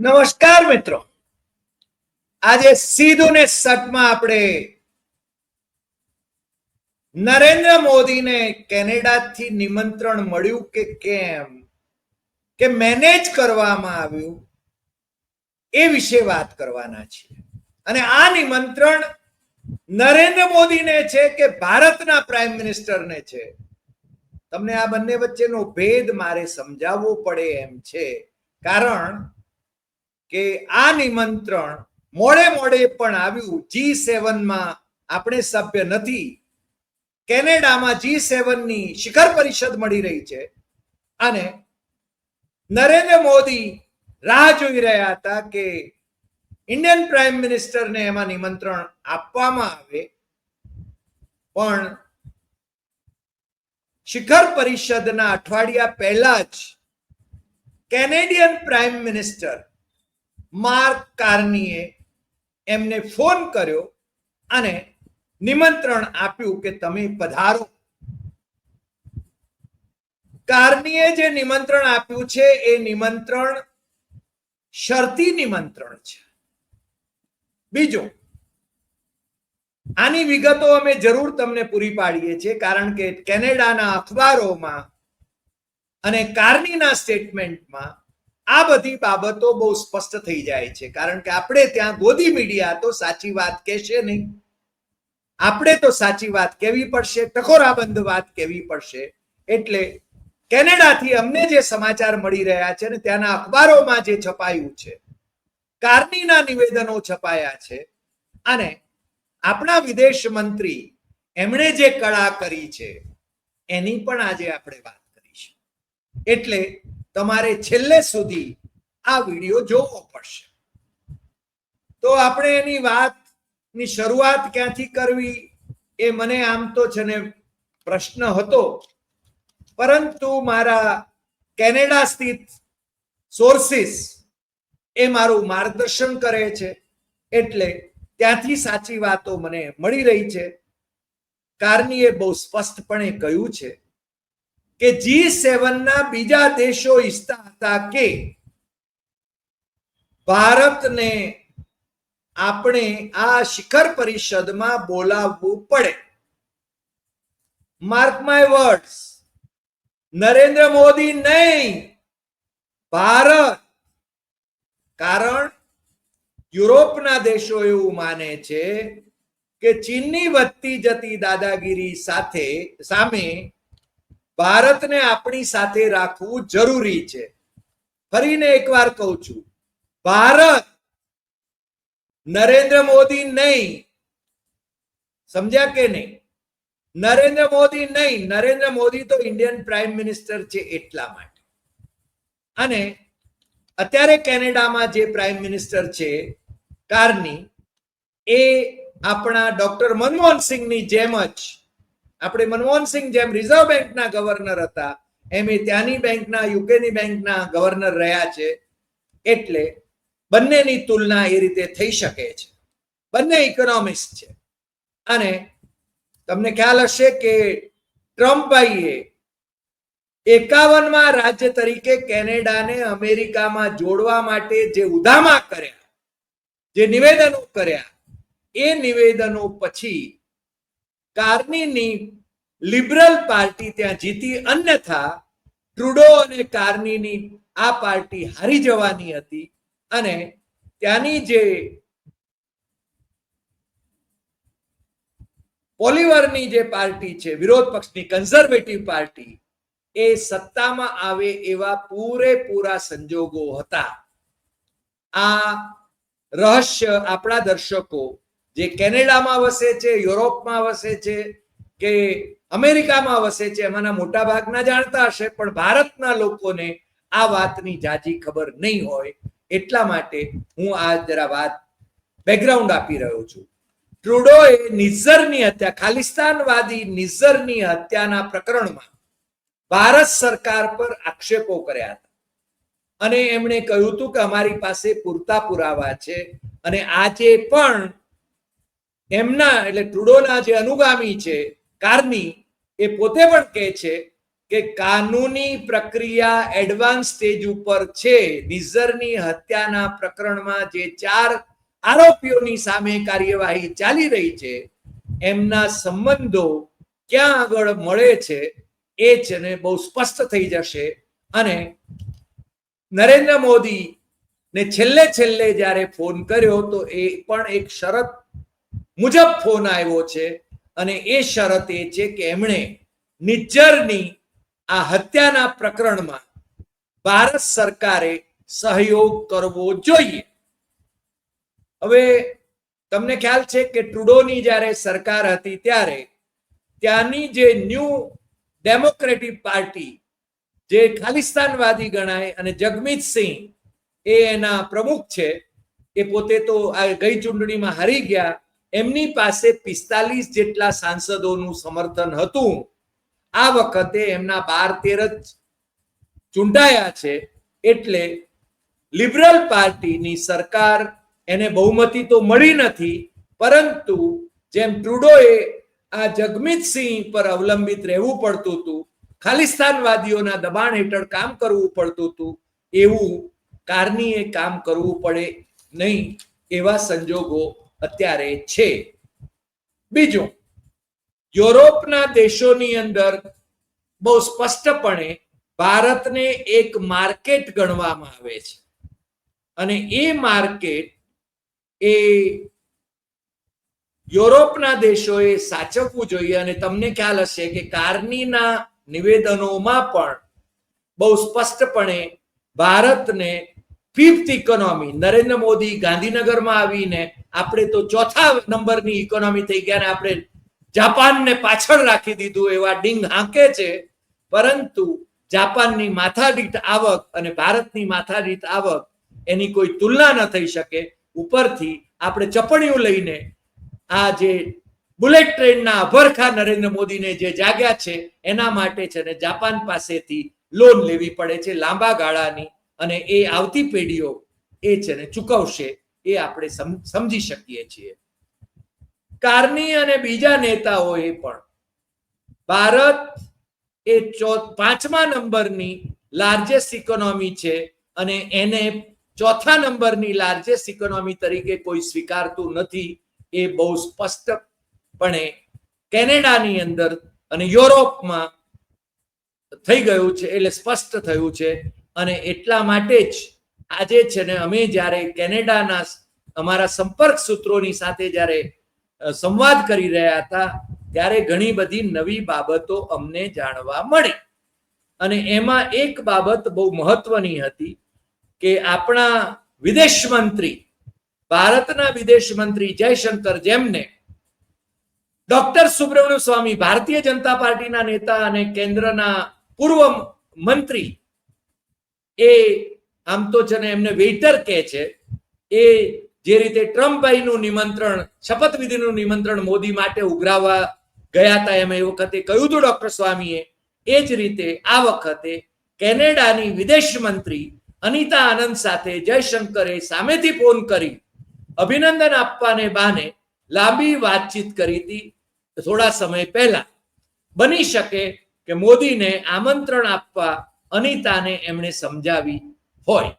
નમસ્કાર મિત્રો. આજે સીધું ને સટમાં આપણે નરેન્દ્ર મોદીને કેનેડાથી નિમંત્રણ મળ્યું કે કેમ? કે મેનેજ કરવામાં આવ્યું એ વિશે વાત કરવાના છીએ. અને આ નિમંત્રણ નરેન્દ્ર મોદીને છે કે ભારતના પ્રાઇમ મિનિસ્ટરને છે? તમને આ બંને વચ્ચેનો ભેદ મારે સમજાવવો પડે એમ છે. કારણ કે આ નિમંત્રણ મોડે મોડે પણ આવ્યું. જી સેવનમાં આપણે સભ્ય નથી. કેનેડામાં જી સેવનની શિખર પરિષદ મળી રહી છે. અને નરેન્દ્ર મોદી રાહ જોઈ રહ્યા હતા કે ઇન્ડિયન પ્રાઇમ મિનિસ્ટરને એમાં નિમંત્રણ આપવામાં આવે. પણ શિખર પરિષદના અઠવાડિયા પહેલા જ કેનેડિયન પ્રાઇમ મિનિસ્ટર માર્ક કાર્નીએ એમને ફોન કર્યો અને નિમંત્રણ આપ્યું કે તમે પધારો. કાર્નીએ જે નિમંત્રણ આપ્યું છે, એ નિમંત્રણ શરતી નિમંત્રણ છે. બીજો, આની વિગતો અમે જરૂર તમને પૂરી પાડીએ છીએ, કારણ કે કેનેડાના અખબારોમાં અને કાર્નીના સ્ટેટમેન્ટમાં આ બધી બાબતો બહુ સ્પષ્ટ થઈ જાય છે. કારણ કે આપણે ત્યાં ગોદી મીડિયા તો સાચી વાત કહેશે નહીં. આપણે તો સાચી વાત કહેવી પડશે, ટકોરાબંધ વાત કહેવી પડશે. એટલે કેનેડાથી અમને જે સમાચાર મળી રહ્યા છે ને ત્યાંના અખબારોમાં જે છપાયું છે, કાર્નીના નિવેદનો છપાયા છે, અને આપણા વિદેશ મંત્રી એમણે જે કળા કરી છે, એની પણ આજે આપણે વાત કરીશું. એટલે તમારે છેલ્લે સુધી આ વીડિયો જોવો પડશે. તો આપણે એની વાતની શરૂઆત ક્યાંથી કરવી એ મને આમ તો છે ને પ્રશ્ન હતો. પરંતુ મારા કેનેડા સ્થિત સોર્સિસ એ મારું માર્ગદર્શન કરે છે. એટલે ત્યાંથી સાચી વાતો મને મળી રહી છે. કાર્નીએ બહુ સ્પષ્ટપણે કહ્યું છે. કે જી સેવનના બીજા દેશો ઈચ્છતા હતા કે ભારતને આપણે આ શિખર પરિષદમાં બોલાવવું પડે. Mark my words Narendra Modi નહીં. ભારત. કારણ યુરોપના દેશો એવું માને છે કે ચીનની વધતી જતી દાદાગીરી સાથે સામે ભારતને આપણી સાથે રાખવું જરૂરી છે. ફરીને એકવાર કહું છું, ભારત નરેન્દ્ર મોદી નહીં. સમજ્યા કે નહીં? નરેન્દ્ર મોદી નહીં, નરેન્દ્ર મોદી તો ઇન્ડિયન પ્રાઇમ મિનિસ્ટર છે એટલા માટે. અને અત્યારે કેનેડામાં જે પ્રાઇમ મિનિસ્ટર છે કારની એ આપણા ડોક્ટર મનમોહન સિંહની જેમ જ આપણે મનમોહન સિંહ જેમ રિઝર્વ બેંકના ગવર્નર હતા, એમ એ ત્યાંની બેંકના, યુકેની બેંકના ગવર્નર રહ્યા છે. એટલે બંનેની તુલના એ રીતે થઈ શકે છે. બંને ઇકોનોમિસ્ટ છે. અને તમને ખ્યાલ હશે કે ટ્રમ્પભાઈએ એકાવનમાં રાજ્ય તરીકે કેનેડાને અમેરિકામાં જોડવા માટે જે ઉધામા કર્યા, જે નિવેદનો કર્યા, એ નિવેદનો પછી કાર્નીની લિબરલ પાર્ટી ત્યાં જીતી, અન્યથા ટ્રુડો અને કાર્નીની આ પાર્ટી હારી જવાની હતી. અને ત્યાંની જે પોલિવરની જે પાર્ટી છે, વિરોધ પક્ષની કન્ઝર્વેટિવ પાર્ટી, એ સત્તામાં આવે એવા પૂરેપૂરા સંજોગો હતા. આ રહસ્ય આપણા દર્શકો જે કેનેડામાં વસે છે, યુરોપમાં વસે છે, કે અમેરિકામાં વસે છે, એમાંના મોટા ભાગના જાણતા હશે, પણ ભારતના લોકોને આ વાતની જાજી ખબર નહીં હોય, એટલા માટે હું આ જરા વાત બેકગ્રાઉન્ડ આપી રહ્યો છું. ટ્રુડોએ નિઝરની હત્યા, ખાલિસ્તાનવાદી નિઝરની હત્યાના પ્રકરણમાં ભારત સરકાર પર આક્ષેપો કર્યા હતા. અને એમણે કહ્યું હતું કે અમારી પાસે પૂરતા પુરાવા છે અને આજે પણ એમના એટલે ટ્રુડોના જે અનુગામી છે કારની એ પોતે પણ કહે છે કે કાનૂની પ્રક્રિયા એડવાન્સ સ્ટેજ ઉપર છે. નિઝરની હત્યાના પ્રકરણમાં જે ચાર આરોપીઓની સામે કાર્યવાહી ચાલી રહી છે, એમના સંબંધો ક્યાં આગળ મળે છે એ છે ને બહુ સ્પષ્ટ થઈ જશે. અને નરેન્દ્ર મોદી ને છેલ્લે છેલ્લે જ્યારે ફોન કર્યો તો એ પણ એક શરત મુજબ ફોન આવ્યો છે અને એ શરત એ છે કે એમણે નિજ્જરની આ હત્યાના પ્રકરણમાં ભારત સરકારે સહયોગ કરવો જોઈએ. હવે તમને ખ્યાલ છે કે ટ્રુડોની જ્યારે સરકાર હતી ત્યારે ત્યાંની જે ન્યૂ ડેમોક્રેટિક પાર્ટી જે ખાલિસ્તાનવાદી ગણાય અને જગમીત સિંહ એ એના પ્રમુખ છે, એ પોતે તો આ ગઈ ચૂંટણીમાં હારી ગયા. એમની પાસે પિસ્તાલીસ જેટલા સાંસદોનું સમર્થન હતું. આ વખતે એમના બાર તેર જ ચૂંટાયા છે. એટલે લિબરલ પાર્ટીની સરકાર એને બહુમતી તો મળી નથી, પરંતુ જેમ ટ્રુડોએ આ જગમીત સિંહ પર અવલંબિત રહેવું પડતું હતું, ખાલિસ્તાનવાદીઓના દબાણ હેઠળ કામ કરવું પડતું હતું, એવું કારણીએ કામ કરવું પડે નહીં એવા સંજોગો અત્યારે છે. બીજું, યુરોપના દેશોની અંદર બહુ સ્પષ્ટપણે ભારતને એક માર્કેટ ગણવામાં આવે છે. અને એ માર્કેટ એ યુરોપના દેશોએ સાચવવું જોઈએ અને તમને ખ્યાલ હશે કે કારનીના નિવેદનોમાં પણ બહુ સ્પષ્ટપણે ભારતને ફિફ્થ ઇકોનોમી નરેન્દ્ર મોદી ગાંધીનગરમાં આવીને આપણે તો ચોથા નંબરની ઇકોનોમી થઈ ગયા આપણે જાપાનને પાછળ રાખી દીધું એવા ડિંગ હાંકે છે. પરંતુ જાપાનની માથાદીઠ આવક અને ભારતની માથાદીઠ આવક એની કોઈ તુલના ન થઈ શકે. ઉપરથી આપણે ચપણીઓ લઈને આ જે બુલેટ ટ્રેનના અભરખા નરેન્દ્ર મોદીને જે જાગ્યા છે, એના માટે છે ને જાપાન પાસેથી લોન લેવી પડે છે લાંબા ગાળાની. અને એ આવતી પેઢીઓ એ છે ને ચૂકવશે એ આપણે સમજી શકીએ છીએ. કારની અને બીજા નેતાઓએ પણ ભારત એ પાંચમા નંબરની લાર્જેસ્ટ ઇકોનોમી છે અને એને ચોથા નંબરની લાર્જેસ્ટ ઇકોનોમી તરીકે કોઈ સ્વીકારતું નથી એ બહુ સ્પષ્ટપણે કેનેડાની અંદર અને યુરોપમાં થઈ ગયું છે, એટલે સ્પષ્ટ થયું છે અને એટલા માટે જ આજે છે ને અમે જ્યારે કેનેડાના અમારા સંપર્ક સૂત્રોની સાથે જ્યારે સંવાદ કરી રહ્યા હતા, ત્યારે ઘણી બધી નવી બાબતો અમને જાણવા મળી. અને એમાં એક બાબત બહુ મહત્વની હતી કે આપણા વિદેશ મંત્રી, ભારતના વિદેશ મંત્રી જયશંકર જેમને ડોક્ટર સુબ્રમણ્ય સ્વામી ભારતીય જનતા પાર્ટીના નેતા અને કેન્દ્રના પૂર્વ મંત્રી એ આમ તો છે ને એમને વેઇટર કહે છે, એ જે રીતે ટ્રમ્પભાઈનું નિમંત્રણ શપથવિધિનું નિમંત્રણ મોદી માટે ઉઘરાવવા ગયા હતા, એમ એ વખતે કહ્યું હતું ડોક્ટર સ્વામીએ. એ જ રીતે આ વખતે કેનેડાની વિદેશ મંત્રી અનિતા આનંદ સાથે જયશંકરે સામેથી ફોન કરી, અભિનંદન આપવાને બહાને લાંબી વાતચીત કરી હતી, થોડા સમય પહેલા. બની શકે કે મોદીને આમંત્રણ આપવા અનિતાને એમણે સમજાવી હોય.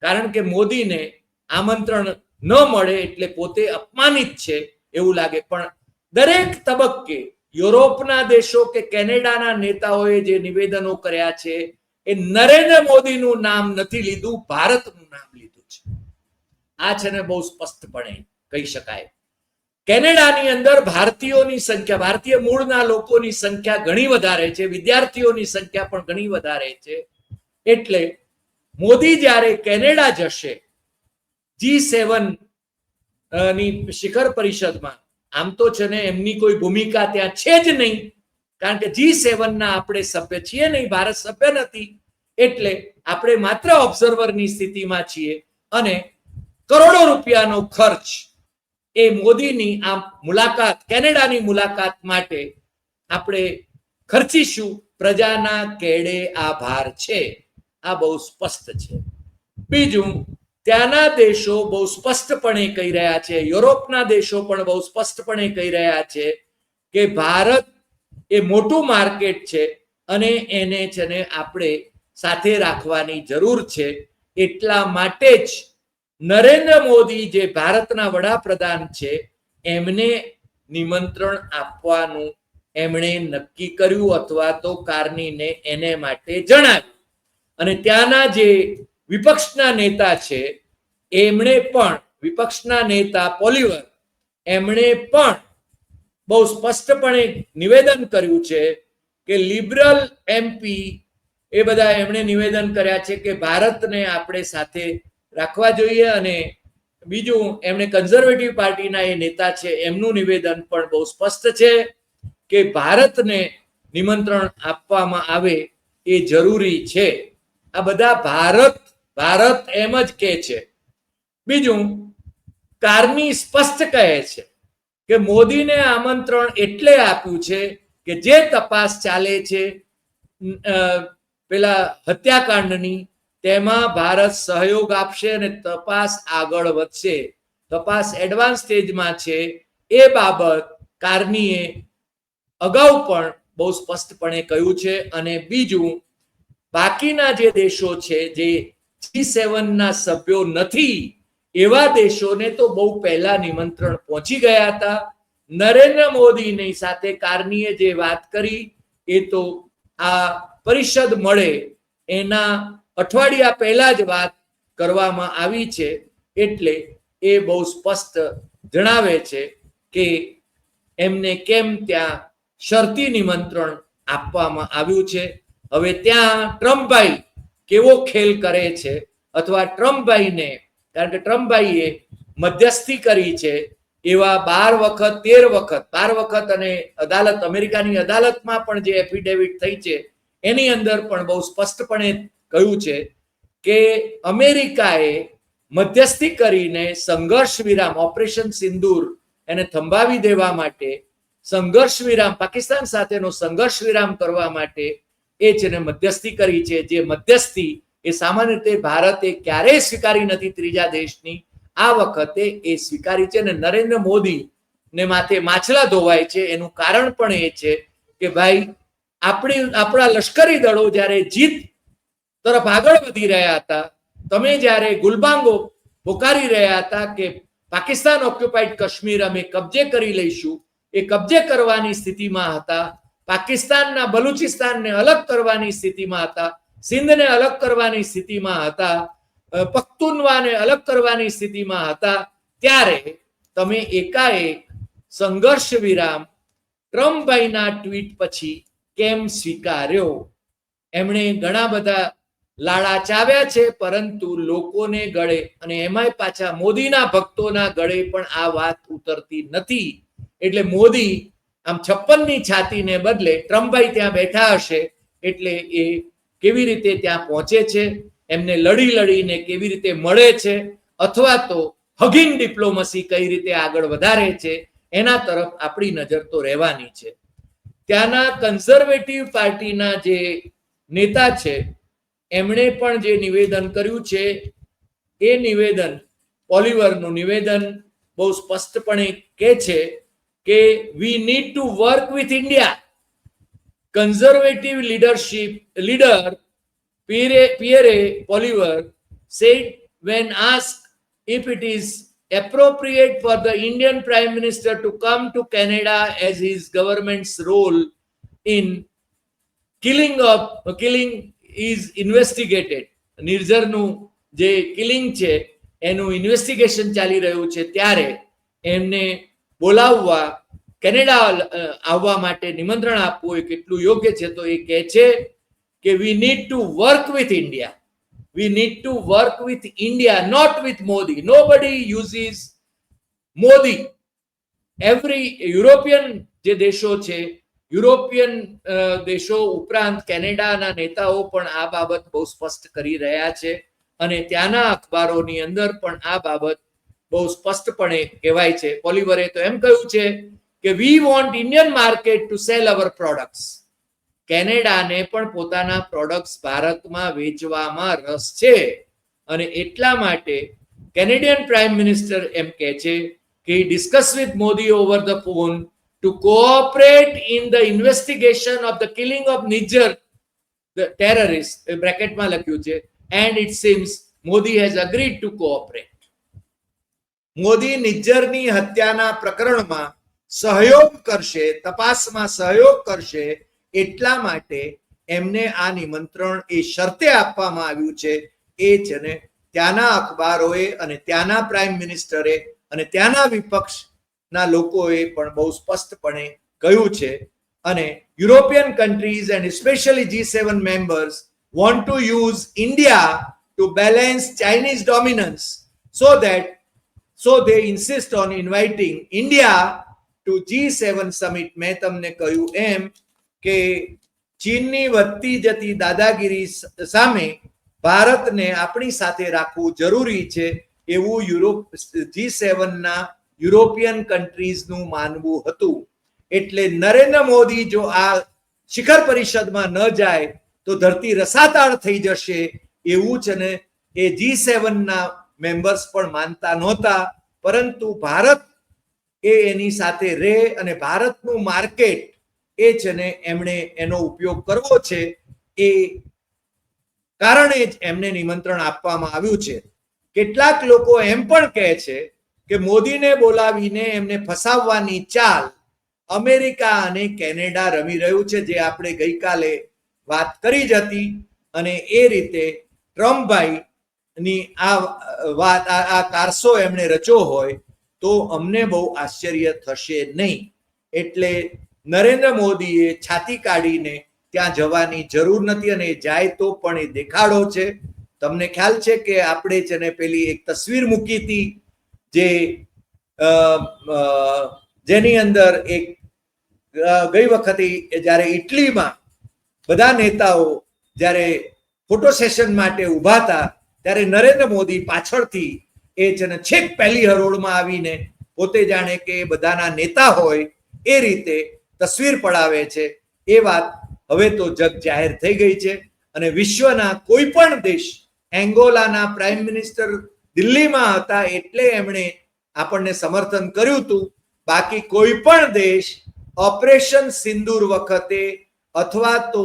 કારણ કે મોદીને આમંત્રણ ન મળે એટલે પોતે અપમાનિત છે એવું લાગે. પણ દરેક તબક્કે યુરોપના દેશો કે કેનેડાના નેતાઓએ જે નિવેદનો કર્યા છે, એ નરેન્દ્ર મોદીનું નામ નથી લીધું, ભારતનું નામ લીધું છે. આ છે ને બહુ સ્પષ્ટપણે કહી શકાય. કેનેડાની અંદર ભારતીયોની સંખ્યા, ભારતીય મૂળના લોકોની સંખ્યા ઘણી વધારે છે, વિદ્યાર્થીઓની સંખ્યા પણ ઘણી વધારે છે. એટલે મોદી જ્યારે કેનેડા જશે, જી સેવનની શિખર પરિષદમાં, આમ તો છે ને એમની કોઈ ભૂમિકા ત્યાં છે જ નહીં, કારણ કે જી સેવન ના આપણે સભ્ય છીએ નહીં, ભારત સભ્ય નથી, એટલે આપણે માત્ર ઓબ્ઝર્વરની સ્થિતિમાં છીએ અને કરોડો રૂપિયાનો ખર્ચ એ મોદીની આ મુલાકાત, કેનેડાની મુલાકાત માટે આપણે ખર્ચીશું. પ્રજાના કેડે આભાર છે. આ બહુ સ્પષ્ટ છે. બીજું, ત્યાંના દેશો બહુ સ્પષ્ટપણે કહી રહ્યા છે. યુરોપના દેશો પણ બહુ સ્પષ્ટપણે કહી રહ્યા છે કે ભારત એ મોટું માર્કેટ છે અને એને છે ને આપણે સાથે રાખવાની જરૂર છે. એટલા માટે જ નરેન્દ્ર મોદી જે ભારતના વડાપ્રધાન છે, એમને નિમંત્રણ આપવાનું એમણે નક્કી કર્યું અથવા તો કારનીને એને માટે જણાવ્યું. અને ત્યાંના જે વિપક્ષના નેતા છે, એમણે પણ, વિપક્ષના નેતા પોલિવર, એમણે પણ બહુ સ્પષ્ટપણે નિવેદન કર્યું છે કે લિબરલ એમપી એ બધા એમણે નિવેદન કર્યા છે કે ભારતને આપણે સાથે રાખવા જોઈએ અને બીજું, એમણે કન્ઝર્વેટિવ પાર્ટીના એ નેતા છે, એમનું નિવેદન પણ બહુ સ્પષ્ટ છે કે ભારતને નિમંત્રણ આપવામાં આવે એ જરૂરી છે. આ બધા ભારત ભારત એમ જ કહે છે. બીજું, કારની સ્પષ્ટ કહે છે કે મોદીને આમંત્રણ એટલે આપ્યું છે કે જે તપાસ ચાલે છે પેલા હત્યાકાંડની તેમાં ભારત સહયોગ આપશે અને તપાસ આગળ વધશે. તપાસ એડવાન્સ સ્ટેજમાં છે. એ બાબત કારનીએ અગાઉ પણ બહુ સ્પષ્ટપણે કહ્યું છે અને બીજું, બાકીના જે દેશો છે જે જી સેવનના સભ્યો નથી, એવા દેશોને તો બહુ પહેલા નિમંત્રણ પહોંચી ગયા હતા. નરેન્દ્ર મોદીની સાથે કારનીએ જે વાત કરી, એ તો આ પરિષદ મળે એના અઠવાડિયા પહેલા જ વાત કરવામાં આવી છે એટલે એ બહુ સ્પષ્ટ જણાવે છે કે એમને કેમ ત્યાં શરતી નિમંત્રણ આપવામાં આવ્યું છે. હવે ત્યાં ટ્રમ્પભાઈ કેવો ખેલ કરે છે અથવા ટ્રમ્પભાઈને, કારણ કે ટ્રમ્પભાઈએ મધ્યસ્થી કરી છે એવા બાર વખત, તેર વખત, બાર વખત અને અદાલત, અમેરિકાની અદાલતમાં પણ જે એફિડેવિટ થઈ છે, એની અંદર પણ બહુ સ્પષ્ટપણે કહ્યું છે કે અમેરિકાએ મધ્યસ્થી કરીને સંઘર્ષ વિરામ, ઓપરેશન સિંદૂર એને થંભાવી દેવા માટે, સંઘર્ષ વિરામ, પાકિસ્તાન સાથેનો સંઘર્ષ વિરામ કરવા માટે એ જેને મધ્યસ્થી કરી છે. જે મધ્યસ્થી એ સામાન્ય રીતે ભારતે ક્યારેય સ્વીકારી નથી ત્રીજા દેશની. આ વખતે એ સ્વીકારી છે અને નરેન્દ્ર મોદી ને માથે માછલા ધોવાય છે. એનું કારણ પણ એ છે કે ભાઈ, આપણી, આપણા લશ્કરી દળો જ્યારે જીત તરફ આગળ વધી રહ્યા હતા. તમે જ્યારે ગુલબાંગો પોકારી રહ્યા હતા કે પાકિસ્તાન ઓક્યુપાઈડ કાશ્મીર અમે કબજે કરી લઈશું, એ કબજે કરવાની સ્થિતિમાં હતા. પાકિસ્તાનના બલુચિસ્તાનને અલગ કરવાની સ્થિતિમાં હતા. સિંધને અલગ કરવાની સ્થિતિમાં હતા. પખ્તુનવાને અલગ કરવાની સ્થિતિમાં હતા. ત્યારે તમે એકાએક સંઘર્ષ વિરામ ટ્રમ્પભાઈના ટ્વીટ પછી કેમ સ્વીકાર્યો? એમણે ઘણા બધા લાડા ચાવ્યા છે, પરંતુ લોકોને ગળે અને એમાંય પાછા મોદીના ભક્તોના ગળે પણ આ વાત ઉતરતી નથી. એટલે મોદી આમ છપ્પનની છાતીને બદલે ટ્રમ્પભાઈ ત્યાં બેઠા હશે, એટલે એ કેવી રીતે ત્યાં પહોંચે છે, એમને લડી લડીને કેવી રીતે મળે છે, અથવા તો હગિંગ ડિપ્લોમસી કઈ રીતે આગળ વધારે છે, એના તરફ આપણી નજર તો રહેવાની છે. ત્યાંના કન્ઝર્વેટિવ પાર્ટીના જે નેતા છે એમણે પણ જે નિવેદન કર્યું છે એ નિવેદન પોલિવરનું નિવેદન બહુ સ્પષ્ટપણે કહે છે કે we need to work with India conservative leadership leader Pierre, Pierre Poliver said when asked if it is appropriate for the Indian Prime Minister to come to Canada as his government's role in killing of killing is investigated નિર્જરનું જે killing છે, એનું investigation ચાલી રહ્યું છે ત્યારે એમને બોલાવવા, Canada આવવા માટે નિમંત્રણ આપવું એ કેટલું યોગ્ય છે તો એ કહે છે કે we need to work with India we need to work with India not with Modi nobody uses Modi every European જે દેશો છે યુરોપિયન દેશો ઉપરાંત કેનેડાના નેતાઓ પણ આ બાબત બહુ સ્પષ્ટ કરી રહ્યા છે અને ત્યાંના અખબારોની અંદર પણ આ બાબત બહુ સ્પષ્ટપણે કહેવાય છે. પોલિવરે તો એમ કહ્યું છે કે we want Indian market to sell our products કેનેડાને પણ પોતાના પ્રોડક્ટ્સ ભારતમાં વેચવામાં રસ છે અને એટલા માટે કેનેડિયન પ્રાઇમ મિનિસ્ટર એમ કહે છે કે discuss with Modi over the phone to cooperate in the investigation of the killing of Niger, the terrorist, એ બ્રેકેટમાં લખ્યું છે, and it seems Modi has agreed to cooperate. Modi નિજ્જરની હત્યાના પ્રકરણમાં સહયોગ કરશે તપાસમાં સહયોગ કરશે એટલા માટે એમને આ નિમંત્રણ એ શરતે આપવામાં આવ્યું છે એ છે ને ત્યાંના અખબારોએ અને ત્યાંના પ્રાઇમ મિનિસ્ટરે અને ત્યાંના વિપક્ષના લોકોએ પણ બહુ સ્પષ્ટપણે કહ્યું છે. અને European countries and specially G seven members want to use India to balance Chinese dominance so that so they insist on inviting India to G seven summit મેં તમને કહ્યું એમ કે ચીનની વધતી જતી દાદાગીરી સામે ભારતને આપણી સાથે રાખવું જરૂરી છે. એવું યુરોપ જી સેવનના યુરોપિયન કન્ટ્રીઝનું માનવું હતું. એટલે નરેન્દ્ર મોદી જો આ શિખર પરિષદમાં ન જાય, તો ધરતી રસાતાળ થઈ જશે એવું છે ને એ જી સેવનના મેમ્બર્સ પણ માનતા નહોતા. પરંતુ ભારત એ એની સાથે રહે અને ભારતનું માર્કેટ એ છે ને એમણે એનો ઉપયોગ કરવો છે એ કારણે જ એમને નિમંત્રણ આપવામાં આવ્યું છે. કેટલાક લોકો એમ પણ કહે છે કે મોદીને બોલાવીને એમને ફસાવવાની ચાલ અમેરિકા અને કેનેડા રમી રહ્યું છે, જે આપણે ગઈકાલે વાત કરી જ હતી. અને એ રીતે ટ્રમ્પભાઈ ની આ વાત આ કારસો એમણે રચ્યો હોય તો અમને બહુ આશ્ચર્ય થશે નહીં. એટલે નરેન્દ્ર મોદીએ છાતી કાઢીને ત્યાં જવાની જરૂર નથી અને જાય તો પણ એ દેખાડો છે. તમને ખ્યાલ છે કે આપણે જેને પેલી એક તસવીર મૂકી હતી જે જેની અંદર એક ગઈ વખતે જ્યારે ઇટલીમાં બધા નેતાઓ જ્યારે ફોટો સેશન માટે ઊભા હતા, ત્યારે નરેન્દ્ર મોદી પાછળથી એ છે ને છેક પહેલી હરોળમાં આવીને પોતે જાણે કે બધાના નેતા હોય એ રીતે તસવીર પડાવે છે. એ વાત હવે તો જગ જાહેર થઈ ગઈ છે અને વિશ્વના કોઈ પણ દેશ, એંગોલાના પ્રાઇમ મિનિસ્ટર દિલ્હીમાં હતા એટલે એમણે આપણને સમર્થન કર્યું હતું. બાકી કોઈ પણ દેશ ઓપરેશન સિંદૂર વખતે અથવા તો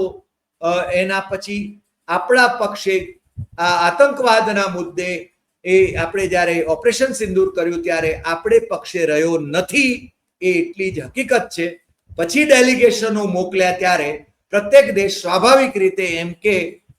એના પછી આપણા પક્ષે આ આતંકવાદના મુદ્દે એ આપણે જ્યારે ઓપરેશન સિંદૂર કર્યું ત્યારે આપણે પક્ષે રહ્યો નથી એ એટલી જ હકીકત છે. પછી ડેલિગેશનો મોકલ્યા ત્યારે પ્રત્યેક દેશ સ્વાભાવિક રીતે એમ કે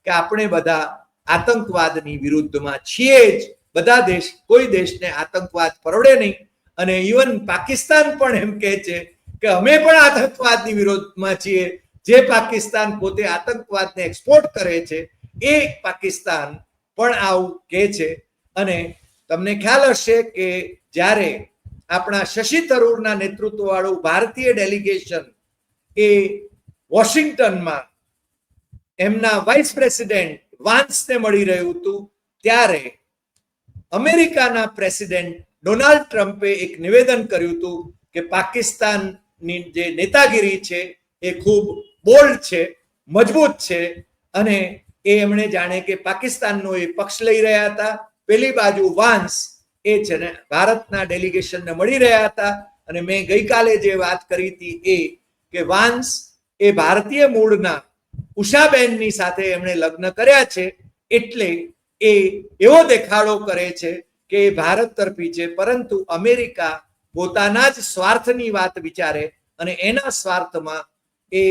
આપણે બધા આતંકવાદની વિરુદ્ધમાં છીએ જ. બધા દેશ, કોઈ દેશને આતંકવાદ પરવડે નહીં. અને ઇવન પાકિસ્તાન પણ એમ કહે છે કે અમે પણ આતંકવાદની વિરોધમાં છીએ. જે પાકિસ્તાન પોતે આતંકવાદને એક્સપોર્ટ કરે છે, એ પાકિસ્તાન પણ આવું કહે છે. અને તમને ખ્યાલ હશે કે જ્યારે આપણા શશી થરૂરના નેતૃત્વ વાળું ભારતીય ડેલિગેશન એ વોશિંગ્ટનમાં એમના વાઇસ પ્રેસિડેન્ટ વાન્સને મળી રહ્યું હતું, ત્યારે અમેરિકાના પ્રેસિડેન્ટ ડોનાલ્ડ ટ્રમ્પે એક નિવેદન કર્યું હતું કે પાકિસ્તાનની જે નેતાગીરી છે એ ખૂબ બોલ્ડ છે, મજબૂત છે અને એ એમણે જાણે કે પાકિસ્તાનનો એ પક્ષ લઈ રહ્યા હતા. પેલી બાજુ વાંસ એ છે ને ભારતના ડેલિગેશનને મળી રહ્યા હતા અને મેં ગઈકાલે જે વાત કરી હતી એ કે વાંસ એ ભારતીય મૂળના ઉષાબેનની સાથે એમણે લગ્ન કર્યા છે એટલે એ એવો દેખાડો કરે છે કે ભારત તરફી છે. પરંતુ અમેરિકા પોતાના જ સ્વાર્થની વાત વિચારે અને એના સ્વાર્થમાં એ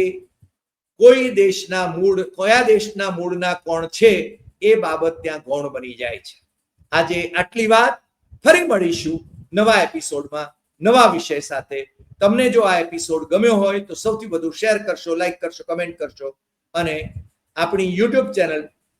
કોઈ દેશના મૂળ, કયા દેશના મૂળના કોણ છે એ બાબત ત્યાં ગૌણ બની જાય છે. આજે આટલી વાત. ફરી મળીશું નવા એપિસોડમાં, નવા વિષય સાથે. તમને જો આ એપિસોડ ગમ્યો હોય તો સૌથી વધુ શેર કરશો, લાઈક કરશો, કમેન્ટ કરશો અને આપણી YouTube channel